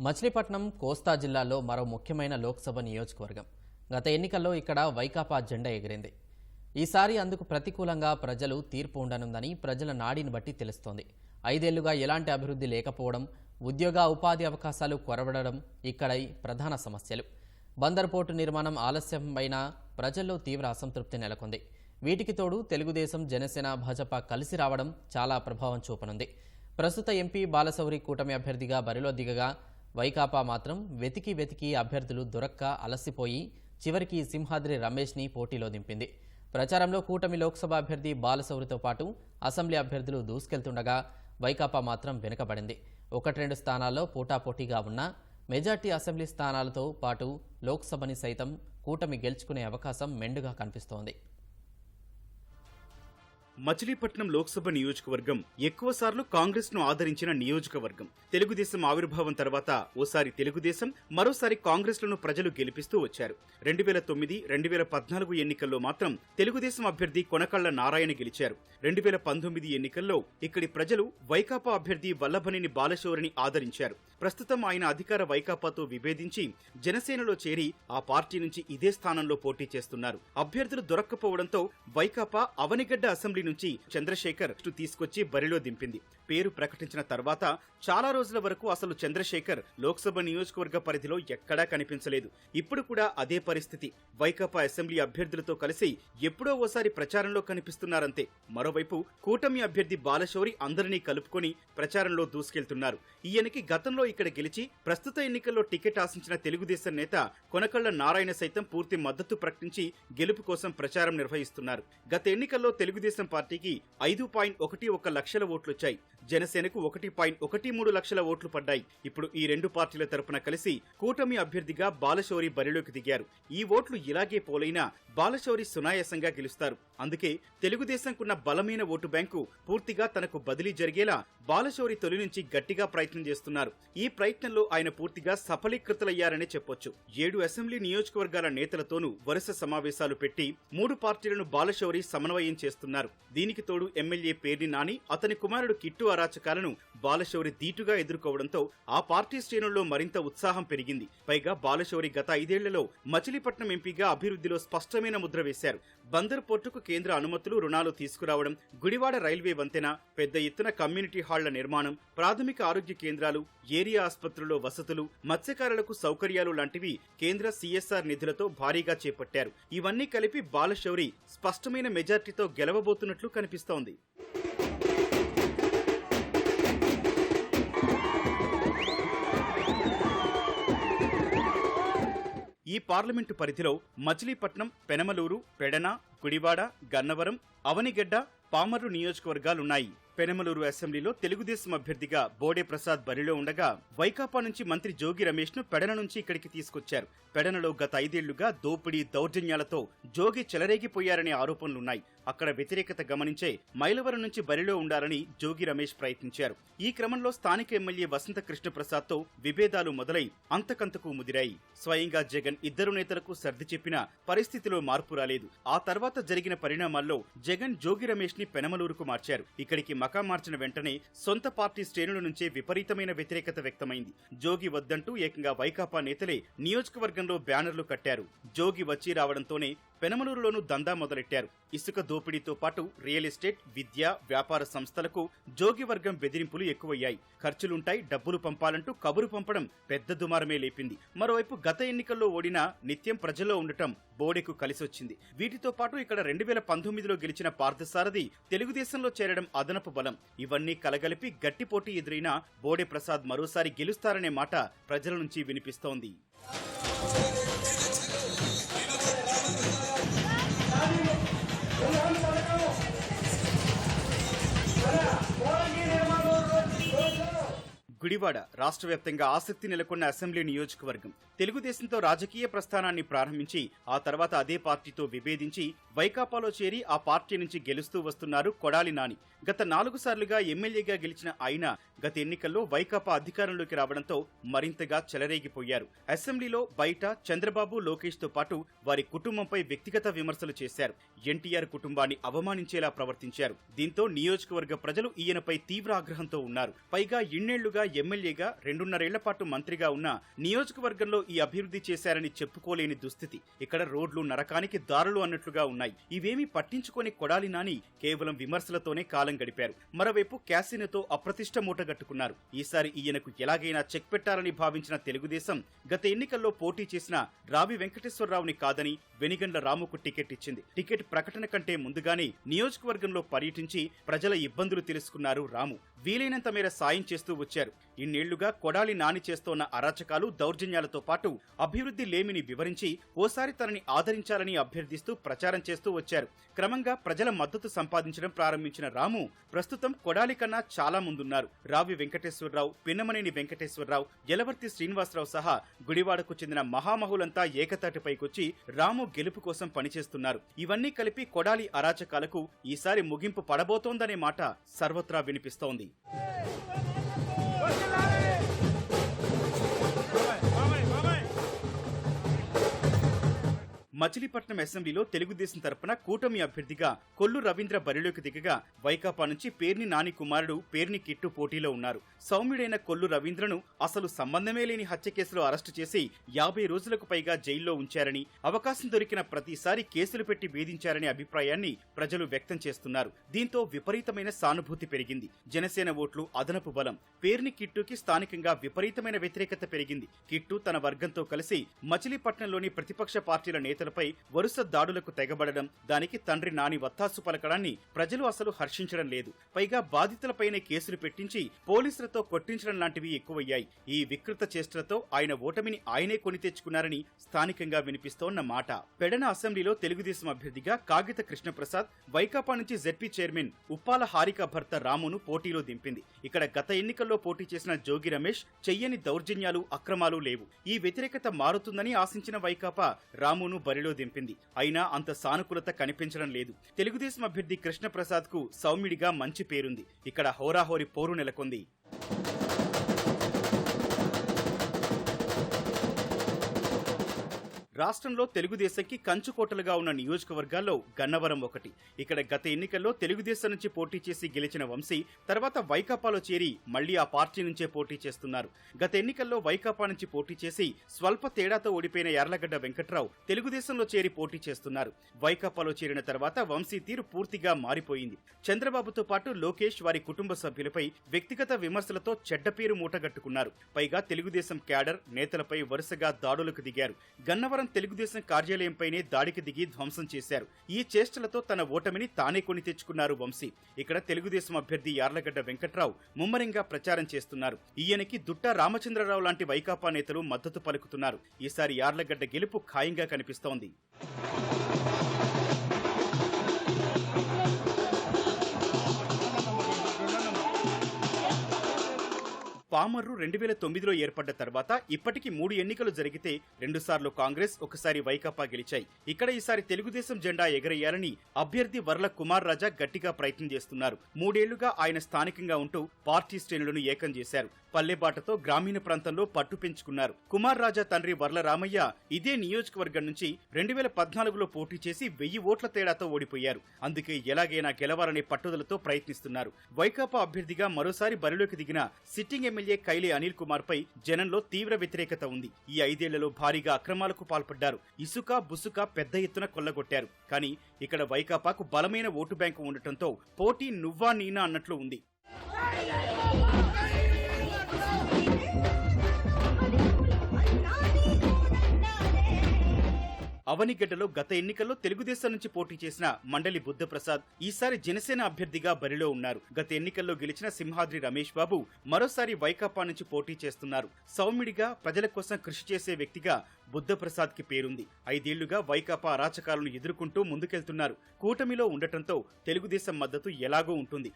మచిలీపట్నం కోస్తా జిల్లాలో మరో ముఖ్యమైన లోక్సభ నియోజకవర్గం. గత ఎన్నికల్లో ఇక్కడ వైకాపా జెండా ఎగిరింది. ఈసారి అందుకు ప్రతికూలంగా ప్రజలు తీర్పు ఉండనుందని ప్రజల నాడిని బట్టి తెలుస్తోంది. ఐదేళ్ళుగా ఎలాంటి అభివృద్ధి లేకపోవడం ఉద్యోగ ఉపాధి అవకాశాలు కొరవడడం ఇక్కడ ప్రధాన సమస్యలు. బందర్ పోర్టు నిర్మాణం ఆలస్యమైన ప్రజల్లో తీవ్ర అసంతృప్తి నెలకొంది. వీటికి తోడు తెలుగుదేశం జనసేన భాజపా కలిసి రావడం చాలా ప్రభావం చూపనుంది. ప్రస్తుత ఎంపీ బాలశౌరి కూటమి అభ్యర్థిగా బరిలో దిగగా వైకాపా మాత్రం వెతికి వెతికి అభ్యర్థులు దొరక్క అలసిపోయి చివరికి సింహాద్రి రమేష్ని పోటీలో దింపింది. ప్రచారంలో కూటమి లోక్సభ అభ్యర్థి బాలసౌరితో పాటు అసెంబ్లీ అభ్యర్థులు దూసుకెళ్తుండగా వైకాపా మాత్రం వెనుకబడింది. ఒకటి రెండు స్థానాల్లో పోటాపోటీగా ఉన్న మెజార్టీ అసెంబ్లీ స్థానాలతో పాటు లోక్సభని సైతం కూటమి గెలుచుకునే అవకాశం మెండుగా కనిపిస్తోంది. మచిలీపట్నం లోక్సభ నియోజకవర్గం ఎక్కువసార్లు కాంగ్రెస్ను ఆదరించిన నియోజకవర్గం. తెలుగుదేశం ఆవిర్భావం తర్వాత ఓసారి తెలుగుదేశం మరోసారి కాంగ్రెస్లను ప్రజలు గెలిపిస్తూ వచ్చారు. రెండు వేల తొమ్మిది రెండు వేల పద్నాలుగు ఎన్నికల్లో మాత్రం తెలుగుదేశం అభ్యర్థి కొనకళ్ళ నారాయణ గెలిచారు. రెండు వేల పంతొమ్మిది ఎన్నికల్లో ఇక్కడి ప్రజలు వైకాపా అభ్యర్థి వల్లభనేని బాలశౌరిని ఆదరించారు. ప్రస్తుతం ఆయన అధికార వైకాపాతో విభేదించి జనసేనలో చేరి ఆ పార్టీ నుంచి ఇదే స్థానంలో పోటీ చేస్తున్నారు. అభ్యర్థులు దొరక్కపోవడంతో వైకాపా అవనిగడ్డ అసెంబ్లీ నుంచి చంద్రశేఖర్ తీసుకొచ్చి బరిలో దింపింది. పేరు ప్రకటించిన తర్వాత చాలా రోజుల వరకు అసలు చంద్రశేఖర్ లోక్సభ నియోజకవర్గ పరిధిలో ఎక్కడా కనిపించలేదు. ఇప్పుడు కూడా అదే పరిస్థితి. వైకాపా అసెంబ్లీ అభ్యర్థులతో కలిసి ఎప్పుడో ఓసారి ప్రచారంలో కనిపిస్తున్నారంతే. మరోవైపు కూటమి అభ్యర్థి బాలశౌరి అందరినీ కలుపుకొని ప్రచారంలో దూసుకెళ్తున్నారు. ఈయనకి గతంలో ఇక్కడ గెలిచి ప్రస్తుత ఎన్నికల్లో టికెట్ ఆశించిన తెలుగుదేశం నేత కొనకళ్ళ నారాయణ సైతం పూర్తి మద్దతు ప్రకటించి గెలుపు కోసం ప్రచారం నిర్వహిస్తున్నారు. గత ఎన్నికల్లో తెలుగుదేశం పార్టీకి ఐదు పాయింట్ ఒకటి ఒక లక్షల ఓట్లొచ్చాయి. జనసేనకు ఒకటి పాయింట్ ఒకటి మూడు లక్షల ఓట్లు పడ్డాయి. ఇప్పుడు ఈ రెండు పార్టీల తరపున కలిసి కూటమి అభ్యర్థిగా బాలశౌరి బరిలోకి దిగారు. ఈ ఓట్లు ఇలాగే పోలైనా బాలశౌరి సునాయాసంగా గెలుస్తారు. అందుకే తెలుగుదేశంకున్న బలమైన ఓటు బ్యాంకు పూర్తిగా తనకు బదిలీ జరిగేలా బాలశౌరి తొలి నుంచి గట్టిగా ప్రయత్నం చేస్తున్నారు. ఈ ప్రయత్నంలో ఆయన పూర్తిగా సఫలీకృతులయ్యారనే చెప్పొచ్చు. ఏడు అసెంబ్లీ నియోజకవర్గాల నేతలతోనూ వరుస సమావేశాలు పెట్టి మూడు పార్టీలను బాలశౌరి సమన్వయం చేస్తున్నారు. దీనికి తోడు ఎమ్మెల్యే పేర్ని నాని అతని కుమారుడు కిట్టు అరాచకాలను బాలశౌరి ధీటుగా ఎదుర్కోవడంతో ఆ పార్టీ శ్రేణుల్లో మరింత ఉత్సాహం పెరిగింది. పైగా బాలశౌరి గత ఐదేళ్ళలో మచిలీపట్నం ఎంపీగా అభివృద్ధిలో స్పష్టమైన ముద్ర వేశారు. బందర్ పోర్టుకు కేంద్ర అనుమతులు రుణాలు తీసుకురావడం గుడివాడ రైల్వే వంతెన పెద్ద ఎత్తున కమ్యూనిటీ హాళ్ళ నిర్మాణం ప్రాథమిక ఆరోగ్య కేంద్రాలు ఏరియా ఆసుపత్రుల్లో వసతులు మత్స్యకారులకు సౌకర్యాలు లాంటివి కేంద్ర సీఎస్ఆర్ నిధులతో భారీగా చేపట్టారు. ఇవన్నీ కలిపి బాలశౌరి స్పష్టమైన మెజార్టీతో గెలవబోతున్నట్లు కనిపిస్తోంది. పార్లమెంటు పరిధిలో మచిలీపట్నం పెనమలూరు పెడన గుడివాడ గన్నవరం అవనిగడ్డ పామర్రు నియోజకవర్గాలున్నాయి. పెనమలూరు అసెంబ్లీలో తెలుగుదేశం అభ్యర్థిగా బోడే ప్రసాద్ బరిలో ఉండగా వైకాపా నుంచి మంత్రి జోగి రమేష్ను పెడన నుంచి ఇక్కడికి తీసుకొచ్చారు. పెడనలో గత ఐదేళ్ళుగా దోపిడీ దౌర్జన్యాలతో జోగి చెలరేగిపోయారనే ఆరోపణలున్నాయి. అక్కడ వ్యతిరేకత గమనించే మైలవరం నుంచి బరిలో ఉండాలని జోగి రమేష్ ప్రయత్నించారు. ఈ క్రమంలో స్థానిక ఎమ్మెల్యే వసంత కృష్ణప్రసాద్తో విభేదాలు మొదలై అంతకంతకు ముదిరాయి. స్వయంగా జగన్ ఇద్దరు నేతలకు సర్ది చెప్పినా పరిస్థితిలో మార్పు రాలేదు. ఆ తర్వాత జరిగిన పరిణామాల్లో జగన్ జోగి రమేష్ని పెనమలూరుకు మార్చారు. ఇక్కడికి మకాం మార్చిన వెంటనే సొంత పార్టీ శ్రేణుల నుంచే విపరీతమైన వ్యతిరేకత వ్యక్తమైంది. జోగి వద్దంటూ ఏకంగా వైకాపా నేతలే నియోజకవర్గంలో బ్యానర్లు కట్టారు. జోగి వచ్చి రావడంతోనే పెనమలూరులోనూ దందా మొదలెట్టారు. ఇసుక దోపిడీతో పాటు రియల్ ఎస్టేట్ విద్య వ్యాపార సంస్థలకు జోగి వర్గం బెదిరింపులు ఎక్కువయ్యాయి. ఖర్చులుంటాయి డబ్బులు పంపాలంటూ కబురు పంపడం పెద్ద దుమారమే లేపింది. మరోవైపు గత ఎన్నికల్లో ఓడినా నిత్యం ప్రజల్లో ఉండటం బోడెకు కలిసొచ్చింది. వీటితో పాటు ఇక్కడ రెండు వేల పంతొమ్మిదిలో గెలిచిన పార్థసారథి తెలుగుదేశంలో చేరడం అదనపు బలం. ఇవన్నీ కలగలిపి గట్టి పోటీ ఎదురైన బోడే ప్రసాద్ మరోసారి గెలుస్తారనే మాట ప్రజల నుంచి వినిపిస్తోంది. గుడివాడ రాష్ట్ర వ్యాప్తంగా ఆసక్తి నెలకొన్న అసెంబ్లీ నియోజకవర్గం. తెలుగుదేశంతో రాజకీయ ప్రస్థానాన్ని ప్రారంభించి ఆ తర్వాత అదే పార్టీతో విభేదించి వైకాపాలో చేరి ఆ పార్టీ నుంచి గెలుస్తూ వస్తున్నారు కొడాలి నాని. గత నాలుగు సార్లుగా ఎమ్మెల్యేగా గెలిచిన ఆయన గత ఎన్నికల్లో వైకాపా అధికారంలోకి రావడంతో మరింతగా చెలరేగిపోయారు. అసెంబ్లీలో బయట చంద్రబాబు లోకేష్తో పాటు వారి కుటుంబంపై వ్యక్తిగత విమర్శలు చేశారు. ఎన్టీఆర్ కుటుంబాన్ని అవమానించేలా ప్రవర్తించారు. దీంతో నియోజకవర్గ ప్రజలు ఈయనపై తీవ్ర ఆగ్రహంతో ఉన్నారు. పైగా ఇన్నేళ్ళుగా ఎమ్మెల్యేగా రెండున్నరేళ్ళ పాటు మంత్రిగా ఉన్న నియోజకవర్గంలో ఈ అభివృద్ధి చేశారని చెప్పుకోలేని దుస్థితి. ఇక్కడ రోడ్లు నరకానికి దారులు అన్నట్లుగా ఉన్నాయి. ఇవేమీ పట్టించుకొని కొడాలి నాని కేవలం విమర్శలతోనే కాలం గడిపారు. మరోవైపు క్యాసినోతో అప్రతిష్ట మూటగట్టుకున్నారు ఈసారి ఈయనకు ఎలాగైనా చెక్ పెట్టాలని భావించిన తెలుగుదేశం గత ఎన్నికల్లో పోటీ చేసిన రావి వెంకటేశ్వరరావుని కాదని వెనిగండ్ల రాముకు టికెట్ ఇచ్చింది. టికెట్ ప్రకటన కంటే ముందుగానే నియోజకవర్గంలో పర్యటించి ప్రజల ఇబ్బందులు తెలుసుకున్నారు రాము. వీలైనంత మేర సాయం చేస్తూ వచ్చారు. ఇన్నేళ్ళుగా కొడాలి నాని చేస్తోన్న అరాచకాలు దౌర్జన్యాలతో పాటు అభివృద్ధి లేమిని వివరించి ఓసారి తనని ఆదరించాలని అభ్యర్థిస్తూ ప్రచారం చేస్తూ వచ్చారు. క్రమంగా ప్రజల మద్దతు సంపాదించడం ప్రారంభించిన రాము ప్రస్తుతం కొడాలి కన్నా చాలా ముందున్నారు. రావి వెంకటేశ్వరరావు పిన్నమనేని వెంకటేశ్వరరావు యలవర్తి శ్రీనివాసరావు సహా గుడివాడకు చెందిన మహామహులంతా ఏకతాటిపైకొచ్చి రాము గెలుపు కోసం పనిచేస్తున్నారు. ఇవన్నీ కలిపి కొడాలి అరాచకాలకు ఈసారి ముగింపు పడబోతోందనే మాట సర్వత్రా వినిపిస్తోంది. 我现在 మచిలీపట్నం అసెంబ్లీలో తెలుగుదేశం తరపున కూటమి అభ్యర్థిగా కొల్లు రవీంద్ర బరిలోకి దిగగా వైకాపా నుంచి పేర్ని నాని కుమారుడు పేర్ని కిట్టు పోటీలో ఉన్నారు. సౌమ్యుడైన కొల్లు రవీంద్రను అసలు సంబంధమే లేని హత్య కేసులో అరెస్టు చేసి యాభై రోజులకు పైగా జైల్లో ఉంచారని అవకాశం దొరికిన ప్రతిసారి కేసులు పెట్టి వేధించారనే అభిప్రాయాన్ని ప్రజలు వ్యక్తం చేస్తున్నారు. దీంతో విపరీతమైన సానుభూతి పెరిగింది. జనసేన ఓట్లు అదనపు బలం. పేర్ని కిట్టుకి స్థానికంగా విపరీతమైన వ్యతిరేకత పెరిగింది. కిట్టు తన వర్గంతో కలిసి మచిలీపట్నంలోని ప్రతిపక్ష పార్టీల నేతలు పై వరుస దాడులకు తెగబడడం దానికి తండ్రి నాని వత్తాసు పలకడాన్ని ప్రజలు అసలు హర్షించడం లేదు. పైగా బాధితులపైనే కేసులు పెట్టించి పోలీసులతో కొట్టించడం లాంటివి ఎక్కువయ్యాయి. ఈ వికృత చేష్టలతో ఆయన ఓటమిని ఆయనే కొని తెచ్చుకున్నారని స్థానికంగా వినిపిస్తోన్న మాట. పెడన అసెంబ్లీలో తెలుగుదేశం అభ్యర్థిగా కాగిత కృష్ణప్రసాద్ వైకాపా నుంచి జెడ్పీ చైర్మన్ ఉప్పాల హారిక భర్త రామును పోటీలో దింపింది. ఇక్కడ గత ఎన్నికల్లో పోటీ చేసిన జోగి రమేష్ చెయ్యని దౌర్జన్యాలు అక్రమాలు లేవు. ఈ వ్యతిరేకత మారుతుందని ఆశించిన వైకాపా రామును బరిలో దింపింది. అయినా అంత సానుకూలత కనిపించడం లేదు. తెలుగుదేశం అభ్యర్థి కృష్ణప్రసాద్కు సౌమ్యుడిగా మంచి పేరుంది. ఇక్కడ హోరాహోరి పోరు నెలకొంది. రాష్ట్రంలో తెలుగుదేశంకి కంచుకోటలుగా ఉన్న నియోజకవర్గాల్లో గన్నవరం ఒకటి. ఇక్కడ గత ఎన్నికల్లో తెలుగుదేశం నుంచి పోటీ చేసి గెలిచిన వంశీ తర్వాత వైకాపాలో చేరి మళ్ళీ ఆ పార్టీ నుంచే పోటీ చేస్తున్నారు. గత ఎన్నికల్లో వైకాపా నుంచి పోటీ చేసి స్వల్ప తేడాతో ఓడిపోయిన యార్లగడ్డ వెంకట్రావు తెలుగుదేశంలో చేరి పోటీ చేస్తున్నారు. వైకాపాలో చేరిన తర్వాత వంశీ తీరు పూర్తిగా మారిపోయింది. చంద్రబాబుతో పాటు లోకేష్ వారి కుటుంబ సభ్యులపై వ్యక్తిగత విమర్శలతో చెడ్డ పేరు మూటగట్టుకున్నారు. పైగా తెలుగుదేశం క్యాడర్ నేతలపై వరుసగా దాడులకు దిగారు. గన్నవరం తెలుగుదేశం కార్యాలయంపైనే దాడికి దిగి ధ్వంసం చేశారు. ఈ చేష్టలతో తన ఓటమిని తానే కొని తెచ్చుకున్నారు వంశీ. ఇక్కడ తెలుగుదేశం అభ్యర్థి యార్లగడ్డ వెంకట్రావు ముమ్మరంగా ప్రచారం చేస్తున్నారు. ఈయనకి దుట్ట రామచంద్రరావు లాంటి వైకాపా నేతలు మద్దతు పలుకుతున్నారు. ఈసారి యార్లగడ్డ గెలుపు ఖాయంగా కనిపిస్తోంది. పామర్రు రెండు వేల తొమ్మిదిలో ఏర్పడ్డ తర్వాత ఇప్పటికి మూడు ఎన్నికలు జరిగితే రెండుసార్లు కాంగ్రెస్ ఒకసారి వైకాపా గెలిచాయి. ఇక్కడ ఈసారి తెలుగుదేశం జెండా ఎగరేయాలని అభ్యర్థి వర్ల కుమార్ రాజా గట్టిగా ప్రయత్నం చేస్తున్నారు. మూడేళ్ళుగా ఆయన స్థానికంగా ఉంటూ పార్టీ శ్రేణులను ఏకం చేశారు. పల్లెబాటతో గ్రామీణ ప్రాంతంలో పట్టు పెంచుకున్నారు. కుమార్ రాజా తండ్రి వర్ల రామయ్య ఇదే నియోజకవర్గం నుంచి రెండు వేల పద్నాలుగులో పోటీ చేసి వెయ్యి ఓట్ల తేడాతో ఓడిపోయారు. అందుకే ఎలాగైనా గెలవాలనే పట్టుదలతో ప్రయత్నిస్తున్నారు. వైకాపా అభ్యర్థిగా మరోసారి బరిలోకి దిగిన సిట్టింగ్ ఎమ్మెల్యే కైలే అనిల్ కుమార్ పై జనంలో తీవ్ర వ్యతిరేకత ఉంది. ఈ ఐదేళ్ళలో భారీగా అక్రమాలకు పాల్పడ్డారు. ఇసుక బుసుక పెద్ద ఎత్తున కొల్లగొట్టారు. కానీ ఇక్కడ వైకాపాకు బలమైన ఓటు బ్యాంకు ఉండటంతో పోటీ నువ్వా నీనా అన్నట్లు ఉంది. అవనిగడ్డలో గత ఎన్నికల్లో తెలుగుదేశం నుంచి పోటీ చేసిన మండలి బుద్ధప్రసాద్ ఈసారి జనసేన అభ్యర్థిగా బరిలో ఉన్నారు. గత ఎన్నికల్లో గెలిచిన సింహాద్రి రమేష్ బాబు మరోసారి వైకాపా నుంచి పోటీ చేస్తున్నారు. సౌమ్యుడిగా ప్రజల కోసం కృషి చేసే వ్యక్తిగా బుద్ధప్రసాద్కి పేరుంది. ఐదేళ్ళుగా వైకాపా అరాచకాలను ఎదుర్కొంటూ ముందుకెళ్తున్నారు. కూటమిలో ఉండటంతో తెలుగుదేశం మద్దతు ఎలాగో ఉంటుంది.